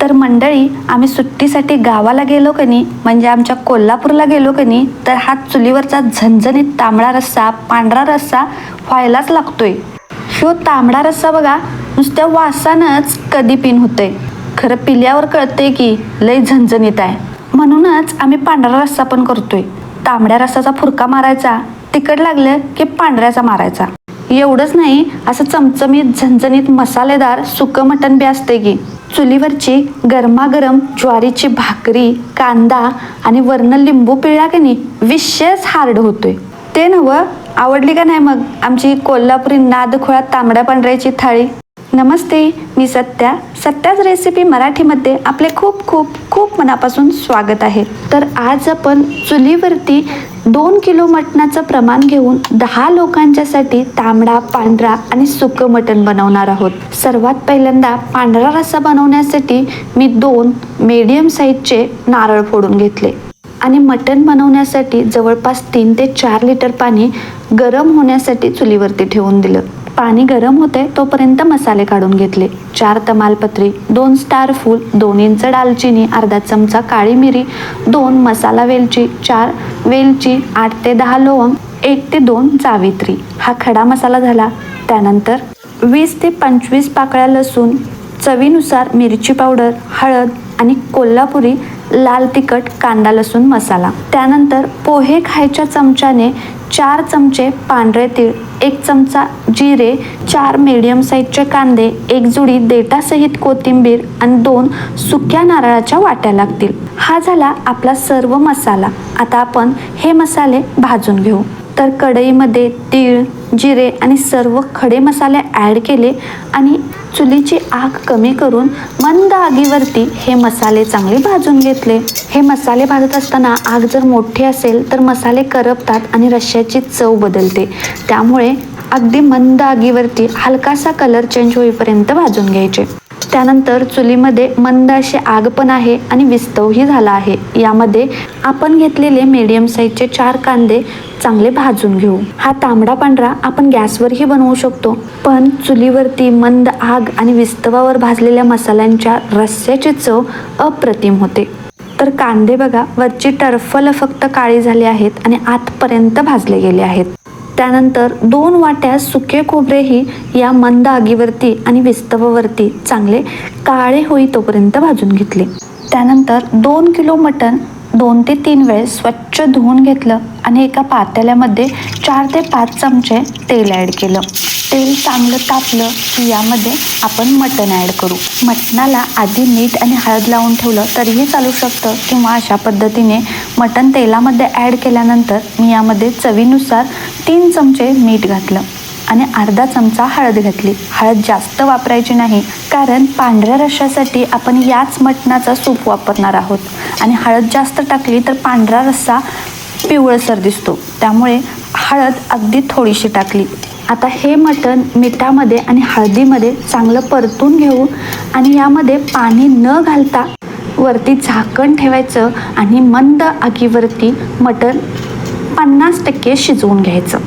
तर मंडळी आम्ही सुट्टीसाठी गावाला गेलो का नाही म्हणजे आमच्या कोल्हापूरला गेलो का नाही तर हा चुलीवरचा झणझणीत तांबडा रस्सा पांढरा रस्सा व्हायलाच लागतोय. ह्यो तांबडा रस्सा बघा नुसत्या वासानंच कधी पिन होतंय. खरं पिल्यावर कळतंय की लय झणझणीत आहे. म्हणूनच आम्ही पांढरा रस्सा पण करतोय. तांबड्या रस्साचा फुरका मारायचा तिखट लागलं की पांढऱ्याचा मारायचा. एवढंच नाही असं चमचमीत झणझणीत मसालेदार सुकं मटण बी असते की. चुलीवरची गरमागरम ज्वारीची भाकरी कांदा आणि वर्ण लिंबू पिळला की नाही विशेष हार्ड होतोय. ते नवं आवडली का नाही मग आमची कोल्हापुरी नादखोळा तांबड्या पांढऱ्याची थाळी? नमस्ते मी सत्या. सत्याच रेसिपी मराठीमध्ये आपले खूप खूप खूप मनापासून स्वागत आहे. तर आज आपण चुलीवरती दोन किलो मटणाचं प्रमाण घेऊन दहा लोकांच्यासाठी तांबडा पांढरा आणि सुकं मटण बनवणार आहोत. सर्वात पहिल्यांदा पांढरा रस्सा बनवण्यासाठी मी दोन मीडियम साईजचे नारळ फोडून घेतले. आणि मटण बनवण्यासाठी जवळपास तीन ते चार लिटर पाणी गरम होण्यासाठी चुलीवरती ठेवून दिलं. पाणी गरम होते तोपर्यंत मसाले काढून घेतले. चार तमालपत्री दोन स्टार फूल दोन इंच दालचिनी अर्धा चमचा काळी मिरी दोन मसाला वेलची चार वेलची आठ ते दहा लवंग एक ते दोन जावित्री. हा खडा मसाला झाला. त्यानंतर वीस ते पंचवीस पाकळ्या लसूण चवीनुसार मिरची पावडर हळद आणि कोल्हापुरी लाल तिखट कांदा लसूण मसाला. त्यानंतर पोहे खायच्या चमच्याने चार चमचे पांढरे तीळ एक चमचा जिरे चार मीडियम साईजचे कांदे एक जुडी देटासहित कोथिंबीर आणि दोन सुक्या नारळाच्या वाट्या लागतील. हा झाला आपला सर्व मसाला. आता आपण हे मसाले भाजून घेऊ. तर कढईमध्ये तीळ जिरे आणि सर्व खडे मसाले ॲड केले आणि चुलीची आग कमी करून मंद आगीवरती हे मसाले चांगले भाजून घेतले. हे मसाले भाजत असताना आग जर मोठी असेल तर मसाले करपतात आणि रश्श्याची चव बदलते. त्यामुळे अगदी मंद आगीवरती हलकासा कलर चेंज होईपर्यंत भाजून घ्यायचे. त्यानंतर चुलीमध्ये मंद अशी आग पण आहे आणि विस्तवही झाला आहे. यामध्ये आपण घेतलेले मीडियम साईजचे चार कांदे चांगले भाजून घेऊ. हा तांबडा पांढरा आपण गॅसवरही बनवू शकतो. पण चुलीवरती मंद आग आणि विस्तवावर भाजलेल्या मसाल्यांच्या रस्स्याची चव अप्रतिम होते. तर कांदे बघा वरची टरफल फक्त काळी झाली आहेत आणि आतपर्यंत भाजले गेले आहेत. त्यानंतर दोन वाट्या सुके खोबरेही या मंद आगीवरती आणि विस्तवावरती चांगले काळे होई तोपर्यंत भाजून घेतले. त्यानंतर दोन किलो मटण दोन ते तीन वेळेस स्वच्छ धुवून घेतलं आणि एका पातेल्यामध्ये चार ते पाच चमचे तेल ॲड केलं. तेल चांगलं तापलं की यामध्ये आपण मटण ॲड करू. मटणाला आधी मीठ आणि हळद लावून ठेवलं तरीही चालू शकतं किंवा अशा पद्धतीने मटण तेलामध्ये ॲड केल्यानंतर मी यामध्ये चवीनुसार तीन चमचे मीठ घातलं आणि अर्धा चमचा हळद घातली. हळद जास्त वापरायची नाही कारण पांढऱ्या रश्श्यासाठी आपण याच मटणाचा सूप वापरणार आहोत. आणि हळद जास्त टाकली तर पांढरा रस्सा पिवळसर दिसतो. त्यामुळे हळद अगदी थोडीशी टाकली. आता हे मटण मिठामध्ये आणि हळदीमध्ये चांगलं परतून घेऊ. आणि यामध्ये पाणी न घालता वरती झाकण ठेवायचं आणि मंद आगीवरती मटण पन्नास टक्के शिजवून घ्यायचं.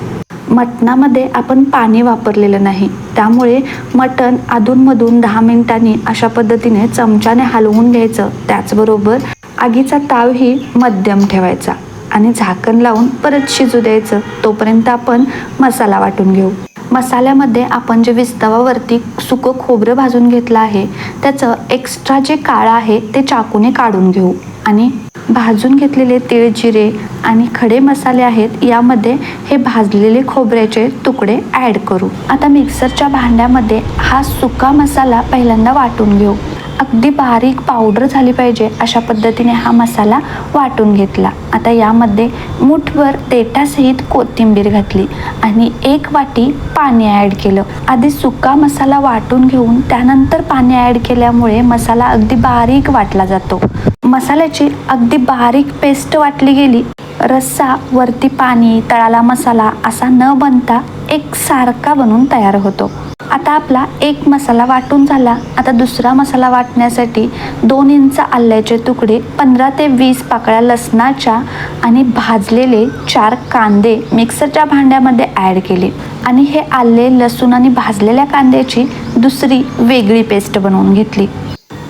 मटणामध्ये आपण पाणी वापरलेलं नाही. त्यामुळे मटण अधूनमधून दहा मिनिटांनी अशा पद्धतीने चमच्याने हलवून घ्यायचं. त्याचबरोबर आगीचा तावही मध्यम ठेवायचा. आणि झाकण लावून परत शिजू द्यायचं. तोपर्यंत आपण मसाला वाटून घेऊ. मसाल्यामध्ये आपण जे विस्तवावरती सुकं खोबरं भाजून घेतलं आहे त्याचं एक्स्ट्रा जे काळं आहे ते चाकूने काढून घेऊ. आणि भाजून घेतलेले तीळ जिरे आणि खडे मसाले आहेत यामध्ये हे भाजलेले खोबऱ्याचे तुकडे ॲड करू. आता मिक्सरच्या भांड्यामध्ये हा सुका मसाला पहिल्यांदा वाटून घेऊ. अगदी बारीक पावडर झाली पाहिजे अशा पद्धतीने हा मसाला वाटून घेतला. आता यामध्ये मुठभर देठासहित कोथिंबीर घातली आणि एक वाटी पाणी ॲड केलं. आधी सुका मसाला वाटून घेऊन त्यानंतर पाणी ॲड केल्यामुळे मसाला अगदी बारीक वाटला जातो. मसाल्याची अगदी बारीक पेस्ट वाटली गेली. रस्सा वरती पाणी तळाला मसाला असा न बनता एक सारखा बनून तयार होतो. आता आपला एक मसाला वाटून झाला. आता दुसरा मसाला वाटण्यासाठी दोन इंच आल्याचे तुकडे पंधरा ते वीस पाकळ्या लसणाच्या आणि भाजलेले चार कांदे मिक्सरच्या भांड्यामध्ये ॲड केले. आणि हे आले लसूण आणि भाजलेल्या कांद्याची दुसरी वेगळी पेस्ट बनवून घेतली.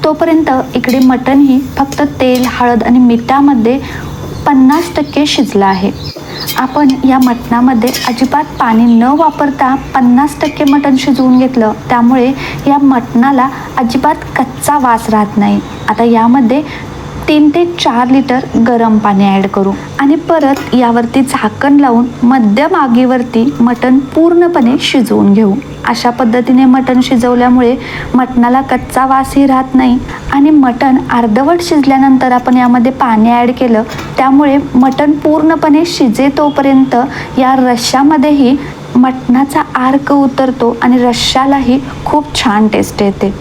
तोपर्यंत इकडे मटण ही फक्त तेल हळद आणि मिठामध्ये पन्नास टक्के शिजलं आहे. आपण या मटणामध्ये अजिबात पाणी न वापरता पन्नास टक्के मटण शिजवून घेतलं त्यामुळे या मटणाला अजिबात कच्चा वास राहत नाही. आता यामध्ये तीन ते चार लिटर गरम पाणी ॲड करू आणि परत यावरती झाकण लावून मध्यम आगीवरती मटण पूर्णपणे शिजवून घेऊ. अशा पद्धतीने मटण शिजवल्यामुळे मटणाला कच्चा वासही राहत नाही आणि मटण अर्धवट शिजल्यानंतर आपण यामध्ये पाणी ॲड केलं त्यामुळे मटण पूर्णपणे शिजे तोपर्यंत या रश्श्यामध्येही मटणाचा आर्क उतरतो आणि रश्श्यालाही खूप छान टेस्ट येते.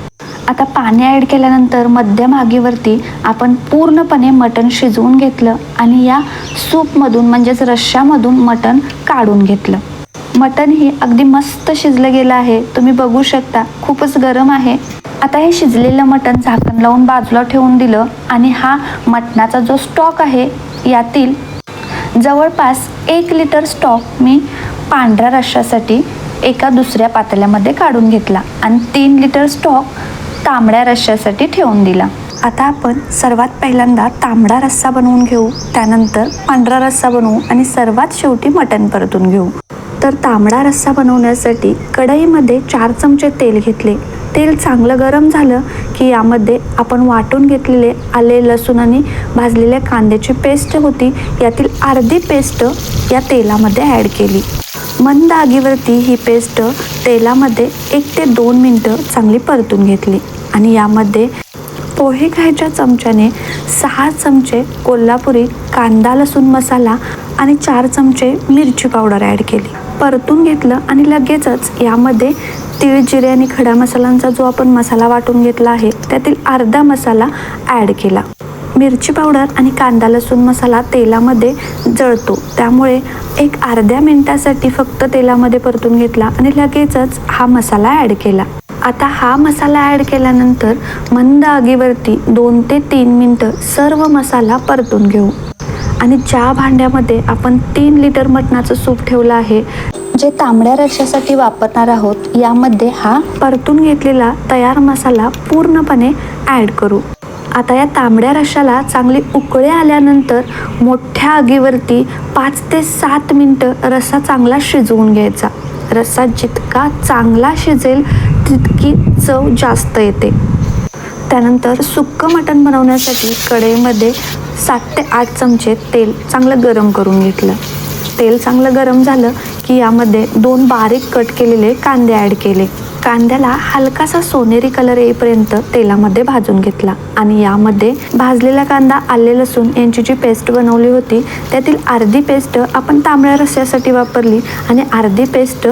आता पाणी ॲड केल्यानंतर मध्यम आगीवरती आपण पूर्णपणे मटण शिजवून घेतलं आणि या सूपमधून म्हणजेच रश्श्यामधून मटण काढून घेतलं. मटण हे अगदी मस्त शिजलं गेलं आहे. तुम्ही बघू शकता खूपच गरम आहे. आता हे शिजलेलं मटण झाकण लावून बाजूला ठेवून दिलं आणि हा मटणाचा जो स्टॉक आहे यातील जवळपास एक लिटर स्टॉक मी पांढऱ्या रश्श्यासाठी एका दुसऱ्या पातेल्यामध्ये काढून घेतला. आणि तीन लिटर स्टॉक तांबड्या रश्श्यासाठी ठेवून दिला. आता आपण सर्वात पहिल्यांदा तांबडा रस्सा बनवून घेऊ. त्यानंतर पांढरा रस्सा बनवू आणि सर्वात शेवटी मटण परतून घेऊ. तर तांबडा रस्सा बनवण्यासाठी कढईमध्ये चार चमचे तेल घेतले. तेल चांगलं गरम झालं की यामध्ये आपण वाटून घेतलेले आले लसूण आणि भाजलेल्या कांद्याची पेस्ट होती. यातील अर्धी पेस्ट या तेलामध्ये ॲड केली. मंद आगीवरती ही पेस्ट तेलामध्ये एक ते दोन मिनटं चांगली परतून घेतली. आणि यामध्ये पोहे खायच्या चमच्याने सहा चमचे कोल्हापुरी कांदा लसूण मसाला आणि चार चमचे मिरची पावडर ॲड केली. परतून घेतलं आणि लगेचच यामध्ये तीळ जिरे आणि खडा मसाल्यांचा जो आपण मसाला वाटून घेतला आहे त्यातील अर्धा मसाला ॲड केला. मिरची पावडर आणि कांदा लसूण मसाला तेलामध्ये जळतो. त्यामुळे एक अर्ध्या मिनटासाठी फक्त तेलामध्ये परतून घेतला आणि लगेचच हा मसाला ॲड केला. आता हा मसाला ॲड केल्यानंतर मंद आगीवरती दोन ते तीन मिनटं सर्व मसाला परतून घेऊ. आणि ज्या भांड्यामध्ये आपण तीन लिटर मटणाचं सूप ठेवलं आहे जे तांबड्या रश्श्यासाठी वापरणार आहोत यामध्ये हा परतून घेतलेला तयार मसाला पूर्णपणे ॲड करू. आता या तांबड्या रशाला चांगली उकळे आल्यानंतर मोठ्या आगीवरती पाच ते सात मिनटं रस्सा चांगला शिजवून घ्यायचा. रस्सा जितका चांगला शिजेल तितकी चव जास्त येते. त्यानंतर सुक्कं मटण बनवण्यासाठी कढईमध्ये सात ते आठ चमचे तेल चांगलं गरम करून घेतलं. तेल चांगलं गरम झालं की यामध्ये दोन बारीक कट केलेले कांदे ॲड केले. कांद्याला हलकासा सोनेरी कलर येईपर्यंत तेलामध्ये भाजून घेतला आणि यामध्ये भाजलेला कांदा आले लसूण यांची जी पेस्ट बनवली होती त्यातील अर्धी पेस्ट आपण तांबड्या रस्स्यासाठी वापरली आणि अर्धी पेस्ट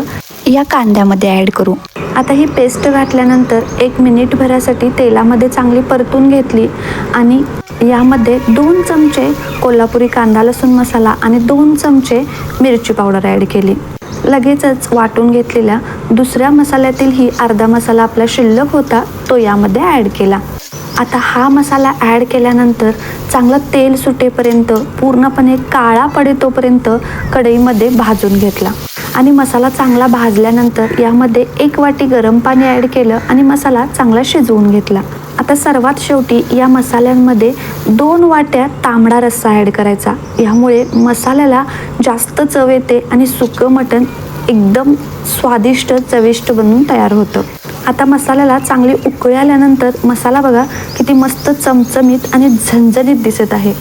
या कांद्यामध्ये ॲड करू. आता ही पेस्ट घातल्यानंतर एक मिनिटभरासाठी तेलामध्ये चांगली परतून घेतली आणि यामध्ये दोन चमचे कोल्हापुरी कांदा लसूण मसाला आणि दोन चमचे मिरची पावडर ॲड केली. लगेचच वाटून घेतलेल्या दुसऱ्या मसाल्यातीलही अर्धा मसाला आपला शिल्लक होता तो यामध्ये ॲड केला. आता हा मसाला ॲड केल्यानंतर चांगलं तेल सुटेपर्यंत पूर्णपणे काळा पडे तोपर्यंत कढईमध्ये भाजून घेतला. आणि मसाला चांगला भाजल्यानंतर यामध्ये एक वाटी गरम पाणी ॲड केलं आणि मसाला चांगला शिजवून घेतला. आता सर्वात शेवटी या मसाल्यांमध्ये दोन वाट्या तांबडा रस्सा ॲड करायचा. यामुळे मसाल्याला जास्त चव येते आणि सुकं मटण एकदम स्वादिष्ट चविष्ट बनून तयार होतं. आता मसाल्याला चांगली उकळी आल्यानंतर मसाला बघा किती मस्त चमचमीत आणि झणझणीत दिसत आहे.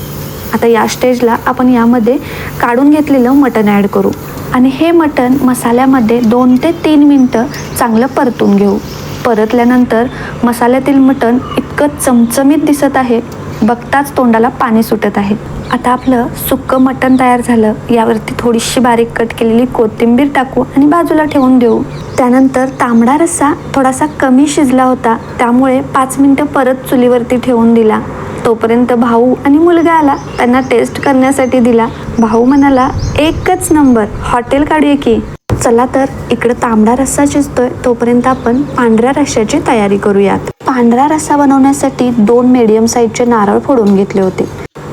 आता या स्टेजला आपण यामध्ये काढून घेतलेलं मटण ॲड करू आणि हे मटण मसाल्यामध्ये दोन ते तीन मिनटं चांगलं परतून घेऊ. परतल्यानंतर मसाल्यातील मटण इतकं चमचमीत दिसत आहे बघताच तोंडाला पाणी सुटत आहे. आता आपलं सुक्कं मटण तयार झालं. यावरती थोडीशी बारीक कट केलेली कोथिंबीर टाकू आणि बाजूला ठेवून देऊ. त्यानंतर तांबडा रस्सा थोडासा कमी शिजला होता. त्यामुळे पाच मिनटं परत चुलीवरती ठेवून दिला. तोपर्यंत भाऊ आणि मुलगा आला. त्यांना टेस्ट करण्यासाठी दिला. भाऊ म्हणाला एकच नंबर हॉटेल काढूया की. चला तर इकडं तांबडा रस्सा शिजतोय तोपर्यंत आपण पांढऱ्या रश्श्याची तयारी करूयात. पांढरा रस्सा बनवण्यासाठी दोन मीडियम साईजचे नारळ फोडून घेतले होते.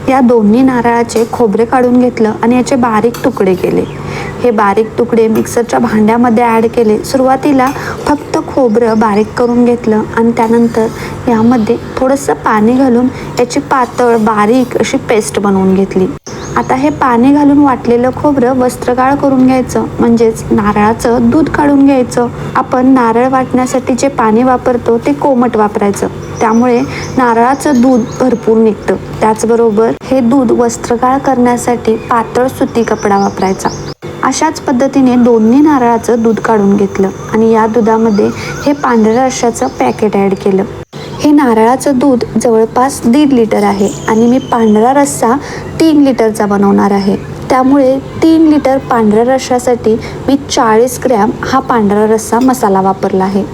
या दोन्ही नारळाचे खोबरे काढून घेतलं आणि याचे बारीक तुकडे केले. हे बारीक तुकडे मिक्सरच्या भांड्यामध्ये ॲड केले. सुरुवातीला फक्त खोबरं बारीक करून घेतलं आणि त्यानंतर यामध्ये थोडंसं पाणी घालून याची पातळ बारीक अशी पेस्ट बनवून घेतली. आता हे पाणी घालून वाटलेलं खोबरं वस्त्रगाळ करून घ्यायचं. म्हणजेच नारळाचं दूध काढून घ्यायचं. आपण नारळ वाटण्यासाठी जे पाणी वापरतो ते कोमट वापरायचं. त्यामुळे नारळाचं दूध भरपूर निघतं. त्याचबरोबर हे दूध वस्त्रगाळ करण्यासाठी पातळ सुती कपडा वापरायचा. अशाच पद्धतीने दोन्ही नारळाचं दूध काढून घेतलं आणि या दुधामध्ये हे पांढऱ्या रशाचं पॅकेट ॲड केलं. हे नारळाचं दूध जवळपास दीड लिटर आहे आणि मी पांढरा रस्सा तीन लिटरचा बनवणार आहे. त्यामुळे तीन लिटर पांढऱ्या रश्श्यासाठी मी चाळीस ग्रॅम हा पांढरा रस्सा मसाला वापरला आहे.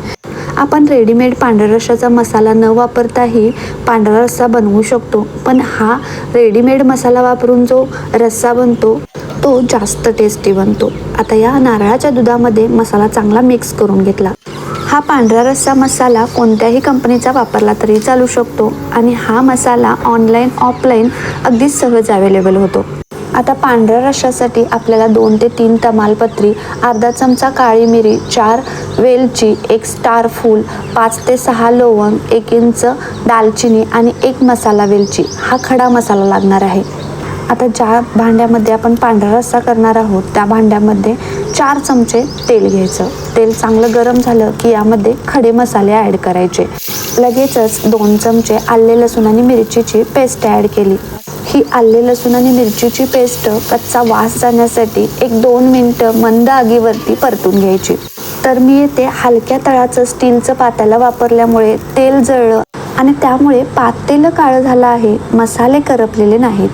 आपण रेडीमेड पांढऱ्या रश्शाचा मसाला न वापरताही पांढरा रस्सा बनवू शकतो पण हा रेडीमेड मसाला वापरून जो रस्सा बनतो तो जास्त टेस्टी बनतो. आता या नारळाच्या दुधामध्ये मसाला चांगला मिक्स करून घेतला. हा पांढरा रस्सा मसाला कोणत्याही कंपनीचा वापरला तरी चालू शकतो आणि हा मसाला ऑनलाईन ऑफलाईन अगदी सहज अवेलेबल होतो. आता पांढऱ्या रश्श्यासाठी आपल्याला दोन ते तीन तमालपत्री अर्धा चमचा काळी मिरी चार वेलची एक स्टार फूल पाच ते सहा लवंग एक इंच दालचिनी आणि एक मसाला वेलची. हा खडा मसाला लागणार आहे. आता ज्या भांड्यामध्ये आपण पांढरा रस्सा करणार आहोत त्या भांड्यामध्ये चार चमचे तेल घ्यायचं. तेल चांगलं गरम झालं की यामध्ये खडे मसाले ॲड करायचे. लगेचच दोन चमचे आले लसूण आणि मिरचीची पेस्ट ॲड केली. ही आले लसूण आणि मिरचीची पेस्ट कच्चा वास जाण्यासाठी एक दोन मिनटं मंद आगीवरती परतून घ्यायची. तर मी येथे हलक्या तळाचं स्टीलचं पात्याला वापरल्यामुळे तेल जळलं आणि त्यामुळे पातेलं काळं झालं आहे. मसाले करपलेले नाहीत.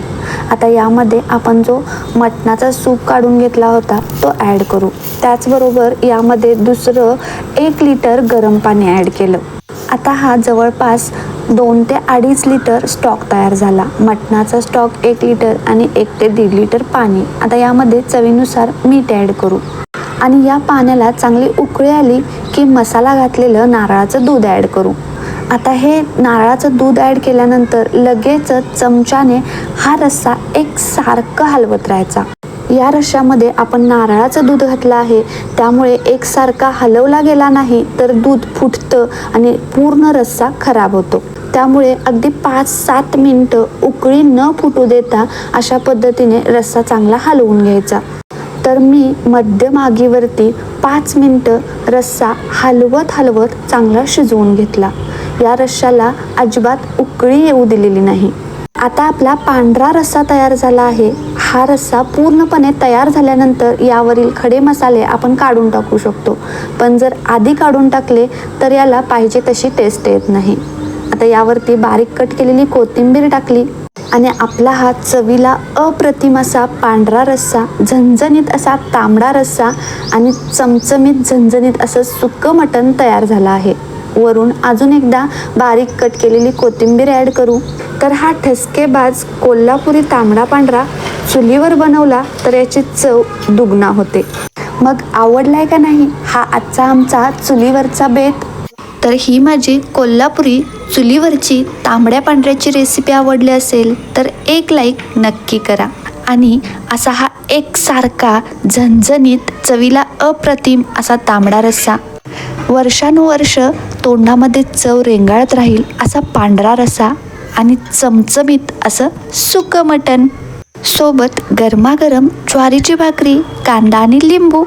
आता यामध्ये आपण जो मटणाचा सूप काढून घेतला होता तो ॲड करू. त्याचबरोबर यामध्ये दुसरं एक लिटर गरम पाणी ॲड केलं. आता हा जवळपास दोन ते अडीच लिटर स्टॉक तयार झाला. मटणाचा स्टॉक एक लिटर आणि एक ते दीड लिटर पाणी. आता यामध्ये चवीनुसार मीठ ॲड करू. आणि या पाण्याला चांगली उकळी आली की मसाला घातलेलं नारळाचं दूध ॲड करू. आता हे नारळाचं दूध ॲड केल्यानंतर लगेचच चमच्याने हा रस्सा एक सारखं हलवत राहायचा. या रश्श्यामध्ये आपण नारळाचं दूध घातलं आहे. त्यामुळे एकसारखा हलवला गेला नाही तर दूध फुटतं आणि पूर्ण रस्सा खराब होतो. त्यामुळे अगदी पाच सात मिनटं उकळी न फुटू देता अशा पद्धतीने रस्सा चांगला हलवून घ्यायचा. तर मी मध्यम आगीवरती पाच मिनटं रस्सा हलवत हलवत चांगला शिजवून घेतला. या रश्श्याला अजिबात उकळी येऊ दिलेली नाही. आता आपला पांढरा रस्सा तयार झाला आहे. हा रस्सा पूर्णपणे तयार झाल्यानंतर यावरील खडे मसाले आपण काढून टाकू शकतो. पण जर आधी काढून टाकले तर याला पाहिजे तशी टेस्ट येत नाही. आता यावरती बारीक कट केलेली कोथिंबीर टाकली. आणि आपला हा चवीला अप्रतिम असा पांढरा रस्सा झणझणीत असा तांबडा रस्सा आणि चमचमीत झणझणीत असं सुकं मटण तयार झालं आहे. वरून अजून एकदा बारीक कट केलेली कोथिंबीर ॲड करू. तर हा ठसकेबाज कोल्हापुरी तांबडा पांढरा चुलीवर बनवला तर याची चव दुगना होते. मग आवडलाय का नाही? हा आजचा आमचा चुलीवरचा बेत. तर ही माझी कोल्हापुरी चुलीवरची तांबड्या पांढऱ्याची रेसिपी आवडली असेल तर एक लाईक नक्की करा. आणि असा हा एकसारखा झणझणीत चवीला अप्रतिम असा तांबडा रस्सा. वर्षानुवर्ष तोंडामध्ये चव रेंगाळत राहील असा पांढरा रसा आणि चमचमीत असं सुकं मटण. सोबत गरमागरम ज्वारीची भाकरी कांदा आणि लिंबू.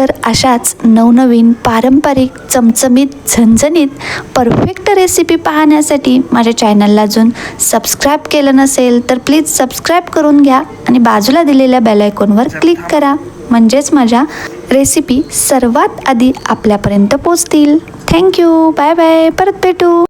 तर अशाच नवनवीन पारंपरिक चमचमीत झणझणीत परफेक्ट रेसिपी पाहण्यासाठी माझ्या चॅनलला अजून सबस्क्राईब केलं नसेल तर प्लीज सबस्क्राईब करून घ्या आणि बाजूला दिलेल्या बेलायकॉनवर क्लिक करा. म्हणजेच माझ्या रेसिपी सर्वात आधी आपल्यापर्यंत पोचतील थँक्यू बाय बाय परत भेटू.